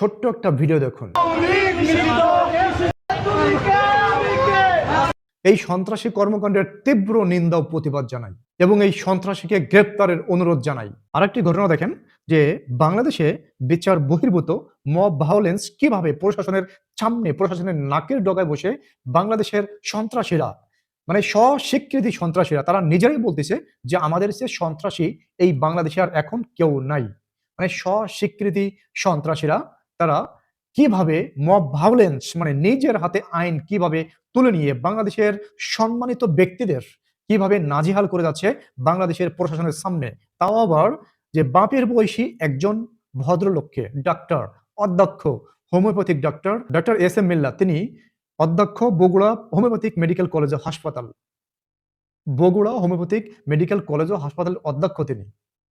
ছোট্ট একটা ভিডিও দেখুন। এই সন্ত্রাসী কর্মকাণ্ডের তীব্র নিন্দা ও প্রতিবাদ জানাই এবং এই সন্ত্রাসীকে গ্রেপ্তারের অনুরোধ জানাই। আরেকটি ঘটনা দেখেন, যে বাংলাদেশে বিচার বহির্ভূত মব ভায়োলেন্স কীভাবে প্রশাসনের সামনে, প্রশাসনের নাকের ডগায় বসে বাংলাদেশের সন্ত্রাসীরা মানে স্বস্বীকৃতি সন্ত্রাসীরা, তারা নিজেরাই বলতেছে যে আমাদের সে সন্ত্রাসী এই বাংলাদেশে আর এখন কেউ নাই। মানে স্বস্বীকৃতি সন্ত্রাসীরা তারা কীভাবে মব ভায়োলেন্স মানে নিজের হাতে আইন কীভাবে তুলে নিয়ে বাংলাদেশের সম্মানিত ব্যক্তিদের কীভাবে নাজেহাল করে যাচ্ছে বাংলাদেশের প্রশাসনের সামনে, তাও আবার যে বাপের বয়সী একজন ভদ্রলোককে ডাক্তার অধ্যক্ষ homeopathic doctor doctor S M Milla, তিনি অধ্যক্ষ বগুড়া হোমিওপ্যাথিক মেডিকেল কলেজ হাসপাতাল, বগুড়া হোমিওপ্যাথিক মেডিকেল কলেজ ও হাসপাতালের অধ্যক্ষ তিনি।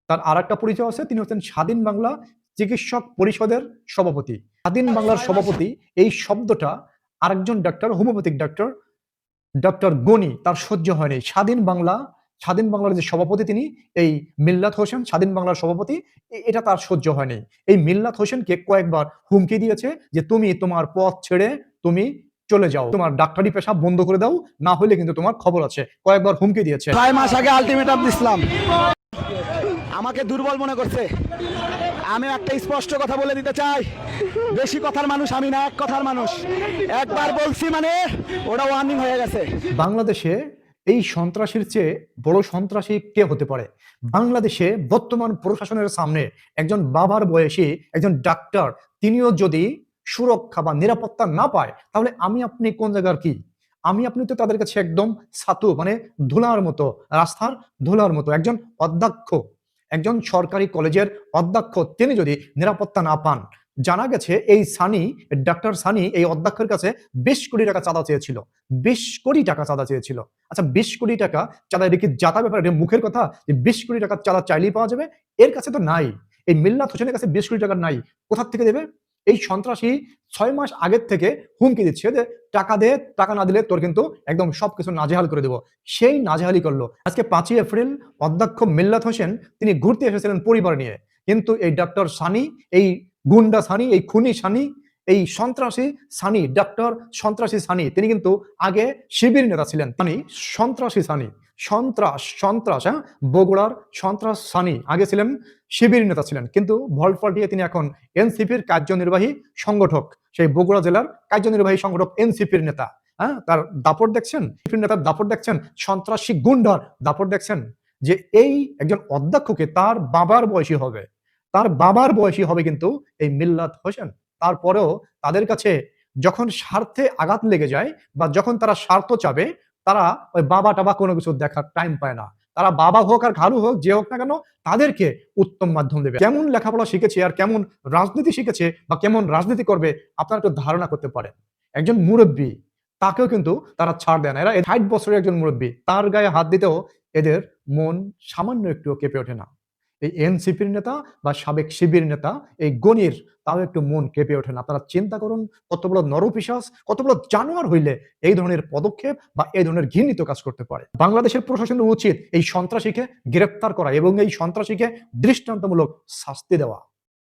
তার আর একটা পরিচয় আছে, তিনি হচ্ছেন স্বাধীন বাংলা চিকিৎসক পরিষদের সভাপতি, স্বাধীন বাংলার সভাপতি, এই শব্দটা আরেকজন doctor homeopathic doctor doctor Gani, তার সহ্য হয়নি। স্বাধীন বাংলা, স্বাধীন বাংলার যে সভাপতি তিনি, এই মিল্লাত হোসেন, স্বাধীন বাংলার সভাপতি এটা তার সহ্য হয়নি। এই মিল্লাত হোসেনকে কয়েকবার হুমকি দিয়েছে যে তুমি তোমার পথ ছেড়ে তুমি চলে যাও, তোমার ডাক্তারি পেশা বন্ধ করে দাও, না হলে কিন্তু তোমার খবর আছে। কয়েকবার হুমকি দিয়েছে। ছয় মাস আগে আলটিমেটাম দিছিলাম। আমাকে দুর্বল মনে করছে। আমি একটা স্পষ্ট কথা বলে দিতে চাই। বেশি কথার মানুষ আমি না, এক কথার মানুষ। একবার বলছি মানে ওটা ওয়ার্নিং হয়ে গেছে। বাংলাদেশে এই সন্ত্রাসীর চেয়ে বড় সন্ত্রাসী কে হতে পারে? বাংলাদেশে বর্তমান প্রশাসনের সামনে একজন বাবার বয়সী একজন ডাক্তার, তিনিও যদি সুরক্ষা বা নিরাপত্তা না পায়, তাহলে আমি আপনি কোন জায়গার কি? আমি আপনি তো তাদের কাছে একদম ছাতু মানে ধুলার মতো, রাস্তার ধুলার মতো, একজন অধ্যক্ষ। একজন সরকারি কলেজের অধ্যক্ষ, তিনি যদি নিরাপত্তা না পান, জানা গেছে এই সানি, ডাক্তার সানি এই অধ্যক্ষের কাছে বিশ কোটি টাকা চাঁদা চেয়েছিল। বিশ কোটি টাকা চাঁদা চেয়েছিল। আচ্ছা বিশ কোটি টাকা চাঁদা এটা কি যাতা ব্যাপার? এটা মুখের কথা? যে বিশ কোটি টাকা চাঁদা চাইলেই পাওয়া যাবে? এর কাছে তো নাই। এই মিল্লাত হোসেনের কাছে বিশ কোটি টাকা নাই। কোথার থেকে দেবে? এই সন্ত্রাসী ছয় মাস আগের থেকে হুমকি দিচ্ছে যে টাকা দে, টাকা না দিলে তোর কিন্তু একদম সবকিছু নাজেহাল করে দেবো। সেই নাজেহালি করল। আজকে পাঁচই এপ্রিল, অধ্যক্ষ মিল্লাত হোসেন তিনি ঘুরতে এসেছিলেন পরিবার নিয়ে। কিন্তু এই ডক্টর সানি, এই গুন্ডা সানি, এই খুনি সানি এই সন্ত্রাসী সানি ডক্টর সন্ত্রাসী সানি, তিনি কিন্তু আগে শিবির নেতা ছিলেন। তিনি সন্ত্রাসী সানি, সন্ত্রাস সন্ত্রাস হ্যাঁ? বগুড়ার সন্ত্রাস সানি আগে ছিলেন, শিবির নেতা ছিলেন। কিন্তু ভল্ট পাল্টিয়ে তিনি এখন এনসিপির কার্যনির্বাহী সংগঠক। সেই বগুড়া জেলার কার্যনির্বাহী সংগঠক এনসিপির নেতা হ্যাঁ? তার দাপট দেখছেন? নেতার দাপট দেখছেন? সন্ত্রাসী গুন্ডার দাপট দেখছেন? যে এই একজন অধ্যক্ষকে তার বাবার বয়সী হবে। তার বাবার বয়সী হবে কিন্তু এই মিল্লাত হোসেন। তারপরেও তাদের কাছে যখন স্বার্থে আঘাত লেগে যায় বা যখন তারা স্বার্থ চাবে, তারা ওই বাবা টাবা কোনো কিছু দেখার টাইম পায় না। তারা বাবা হোক আর ঘালু হোক, যে হোক না কেন, তাদেরকে উত্তম মাধ্যম দেবে। কেমন লেখাপড়া শিখেছে আর কেমন রাজনীতি শিখেছে বা কেমন রাজনীতি করবে, আপনারা একটু ধারণা করতে পারেন। একজন মুরব্বী, তাকেও কিন্তু তারা ছাড় দেয় না। এরা ষাট বছরের একজন মুরব্বী, তার গায়ে হাত দিতেও এদের মন সামান্য একটু কেঁপে ওঠে না। এই এনসিপির নেতা বা সাবেক শিবির নেতা, এই গণির, তাও একটু মন কেঁপে ওঠেন আপনারা চিন্তা করুন, কত বড় নরপিশাস কত বড় জানোয়ার হইলে এই ধরনের পদক্ষেপ বা এই ধরনের ঘৃণিত কাজ করতে পারে। বাংলাদেশের প্রশাসনের উচিত এই সন্ত্রাসীকে গ্রেপ্তার করা এবং এই সন্ত্রাসীকে দৃষ্টান্তমূলক শাস্তি দেওয়া।